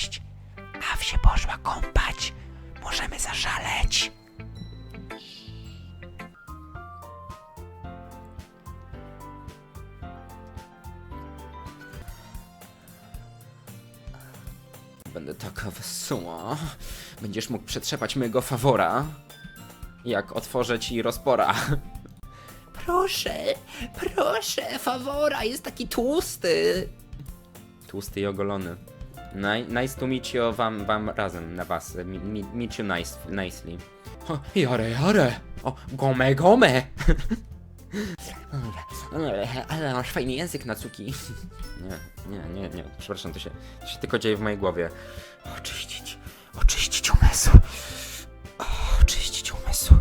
ciemność. Aw się poszła kąpać. Możemy zaszaleć. Będę taka wesoła. Będziesz mógł przetrzepać mojego fawora. Jak otworzę ci rozpora. Proszę, proszę, fawora, jest taki tłusty. Tłusty i ogolony. Ni- nice to meet you wam, wam razem, na was. Meet you nice, nicely. O, jare, jare. O, gome, gome. Ale masz fajny język na cuki. Nie, nie, nie, nie. Przepraszam, to się, to się tylko dzieje w mojej głowie. Oczyścić, oczyścić umysł. Oczyścić umysł.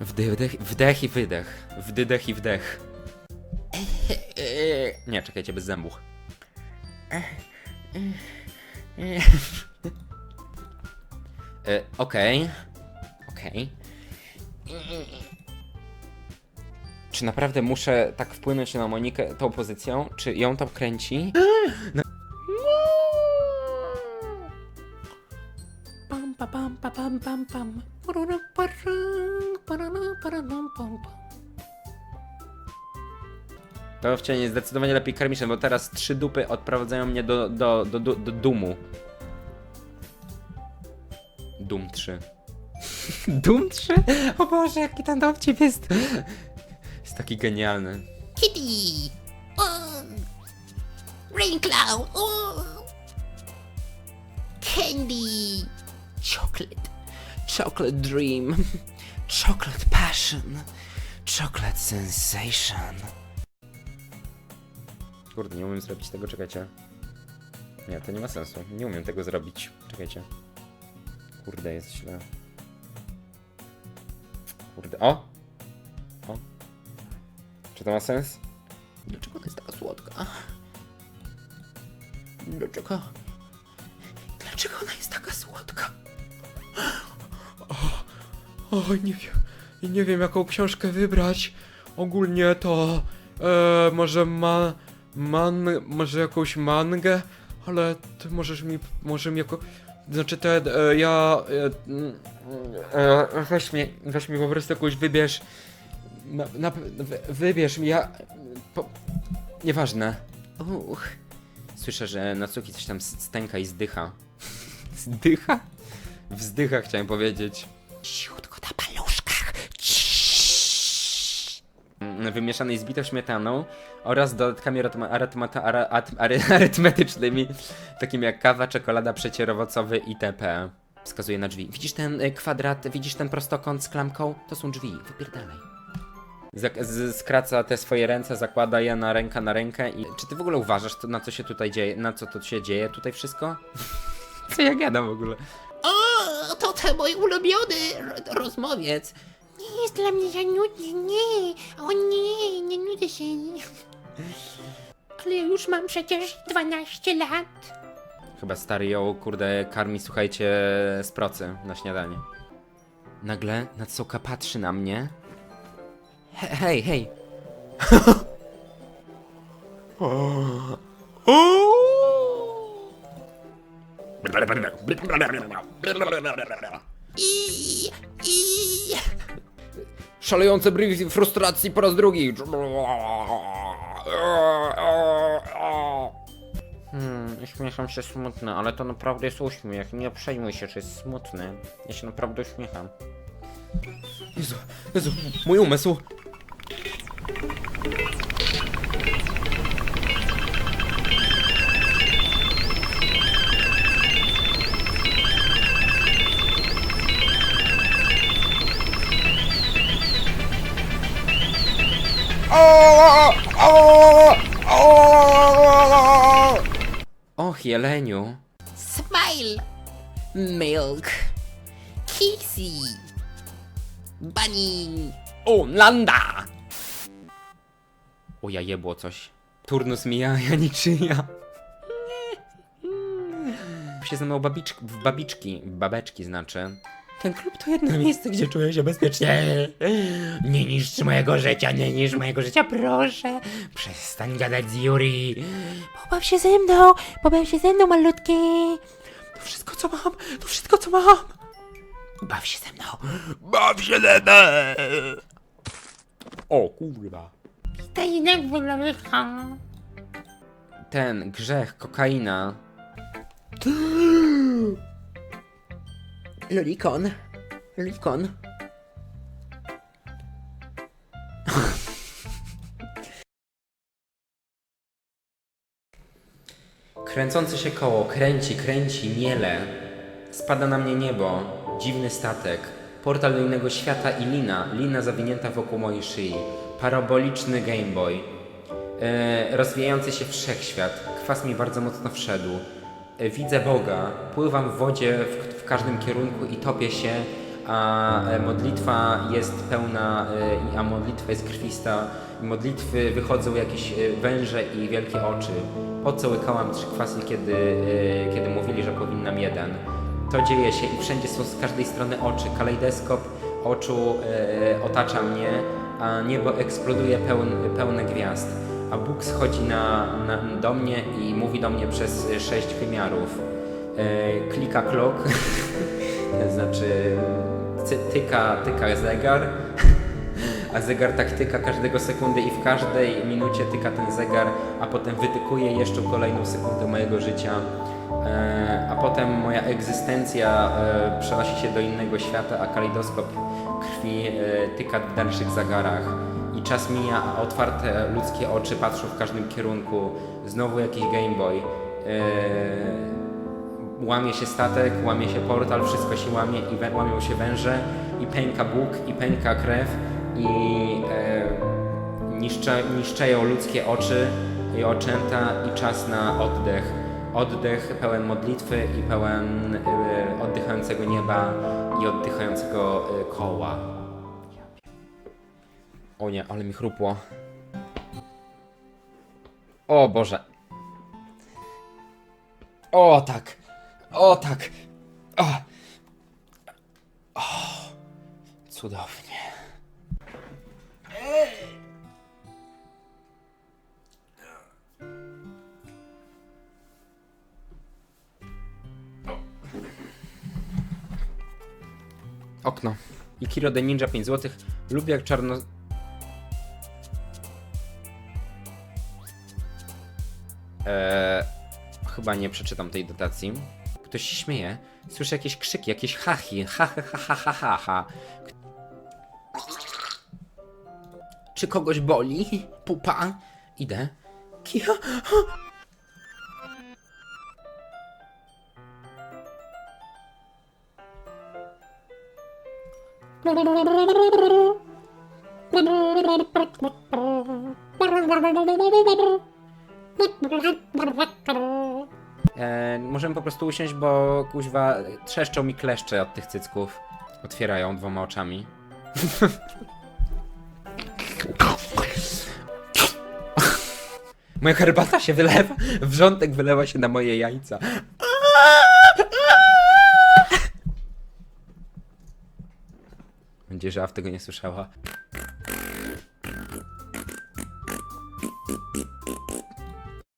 Wdech, wdech i wydech. Wdydech i wdech. Nie, czekajcie, bez zębów. E, Okej. Okej. Czy naprawdę muszę tak wpłynąć na Monikę tą pozycją? Czy ją to kręci? No. Pam, pa, pam, pa, pam, pam, pam. Pam, pam. To wciąż jest zdecydowanie lepiej karmiczne, bo teraz trzy dupy odprowadzają mnie do, do, do, do, do dumu. Dum 3. Dum 3? O Boże, jaki ten dowcip jest. Jest taki genialny. Kitty! Oh. Rain Cloud! Oh. Candy! Chocolate! Chocolate Dream! Chocolate Passion! Chocolate Sensation! Kurde, nie umiem zrobić tego, czekajcie. Nie, to nie ma sensu. Nie umiem tego zrobić. Czekajcie. Kurde, jest źle. Kurde, o! O! Czy to ma sens? Dlaczego ona jest taka słodka? Dlaczego? Dlaczego ona jest taka słodka? O, nie wiem. Nie wiem, jaką książkę wybrać. Ogólnie to. E, może ma. Man. Może jakąś mangę? Ale ty możesz mi. Może mi jako. Znaczy te. E, ja. E, mm, e, weź mi. Weź mi po prostu jakąś wybierz. Na, na, wy- wybierz mi, ja. Po, nieważne. Uch. Słyszę, że Natsuki coś tam stęka i zdycha. Zdycha? Wzdycha chciałem powiedzieć. Wymieszanej z bitą śmietaną oraz dodatkami arytmetycznymi, takimi jak kawa, czekolada, przecier owocowy itp. Wskazuje na drzwi. Widzisz ten y, kwadrat, widzisz ten prostokąt z klamką? To są drzwi, wypierdalaj. Skraca te swoje ręce, zakłada je na ręka na rękę i... Czy ty w ogóle uważasz, to, na co się tutaj dzieje, na co to się dzieje tutaj wszystko? co ja gadam w ogóle? O, to ten mój ulubiony ro- rozmowiec. Nie jest dla mnie za nudny, nie. O nie, nie nudzę się. Ale ja już mam przecież 12 lat. Chyba stary ją, kurde, karmi, słuchajcie, z procy na śniadanie. Nagle Natsuka patrzy na mnie. He, hej, hej. I, i... Szalejące brwi frustracji po raz drugi. Hmm, uśmiecham się smutny, ale to naprawdę jest uśmiech. Nie przejmuj się, że jest smutny. Ja się naprawdę uśmiecham. Jezu, Jezu, mój umysł. Och, jeleniu. Smile. Milk. Kissy. Bunny. O, landa! O, ja jebło coś. Turnus mija, ja niczyja. się ze mną babiczk, w babiczki, babeczki znaczy. Ten klub to jedno miejsce, gdzie czuję się bezpiecznie. Nie niszcz mojego życia, nie niszcz mojego życia, proszę. Przestań gadać z Yuri. Pobaw się ze mną, pobaw się ze mną, malutki. To wszystko, co mam! To wszystko, co mam! Baw się ze mną! Baw się ze mną! O kurwa. Witaj, jak wygląda. Ten grzech, kokaina. Lolikon. Lolikon. Kręcące się koło, kręci, kręci, miele. Spada na mnie niebo, dziwny statek, portal do innego świata i lina, lina zawinięta wokół mojej szyi, paraboliczny Game Boy, e, rozwijający się wszechświat, kwas mi bardzo mocno wszedł. E, widzę Boga, pływam w wodzie w, każdym kierunku i topię się, a e, modlitwa jest pełna, e, a modlitwa jest krwista. Modlitwy wychodzą jakieś e, węże i wielkie oczy. Po co łykałam trzy kwasy, kiedy, kiedy mówili, że powinnam jeden. To dzieje się i wszędzie są z każdej strony oczy. Kalejdoskop oczu otacza mnie, a niebo eksploduje pełn, pełne gwiazd. A Bóg schodzi na, na, do mnie i mówi do mnie przez sześć wymiarów. E, klika klok, to znaczy tyka, tyka zegar, a zegar tak tyka każdego sekundy i w każdej minucie tyka ten zegar, a potem wytykuje jeszcze kolejną sekundę mojego życia. E, a potem moja egzystencja e, przenosi się do innego świata, a kalejdoskop krwi tyka w dalszych zegarach. I czas mija, a otwarte ludzkie oczy patrzą w każdym kierunku. Znowu jakiś Game Boy. Łamie się statek, łamie się portal, wszystko się łamie i wę- łamią się węże i pęka Bóg i pęka krew i e, niszcze, niszczeją ludzkie oczy i oczęta i czas na oddech. Oddech pełen modlitwy i pełen e, oddychającego nieba i oddychającego e, koła. O nie, ale mi chrupło. O Boże. O tak. O tak. O. O. Cudownie. Okno. I Kiro the Ninja 5 zł. Lubię jak czarno... Eee, chyba nie przeczytam tej dotacji. Ktoś się śmieje. Słyszę jakieś krzyki, jakieś hachi. Ha, ha, ha, ha, ha, ha. Czy kogoś boli? Pupa? Idę. Kio? Możemy po prostu usiąść, bo kuźwa trzeszczą mi kleszcze od tych cycków. Otwierają dwoma oczami. Moja herbata się wylewa, wrzątek wylewa się na moje jajca. Będzie, że tego nie słyszała.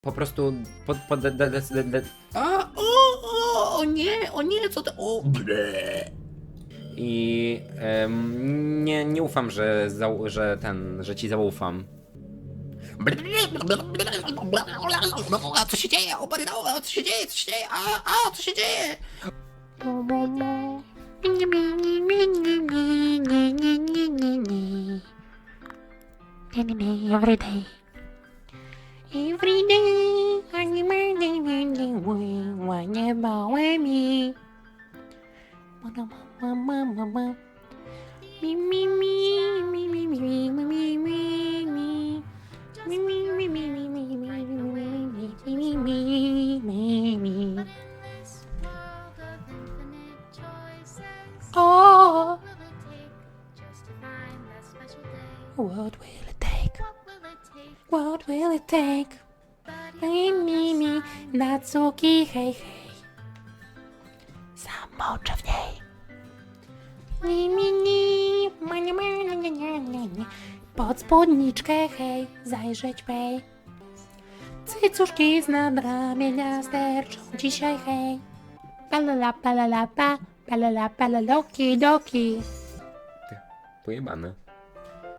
Po prostu pod, pod, de, de, de, de, A, o, nie, o nie, co to, o, ble. I em, nie, nie ufam, że, że ten, że ci zaufam. A co się dzieje? O, co się dzieje? Co się dzieje? A, a, co się dzieje? Every day. Every day, what will it take? What will it take? Mi, mi, mi, Natsuki, hej, hej. Zamoczę w niej. Ni, mi, ni, ma, nie, nie, nie. Pod spódniczkę, hej, zajrzeć pej. Cycuszki z nad ramienia sterczą dzisiaj, hej. Palala, palala, pa, palala, palaloki, doki. Pojebane.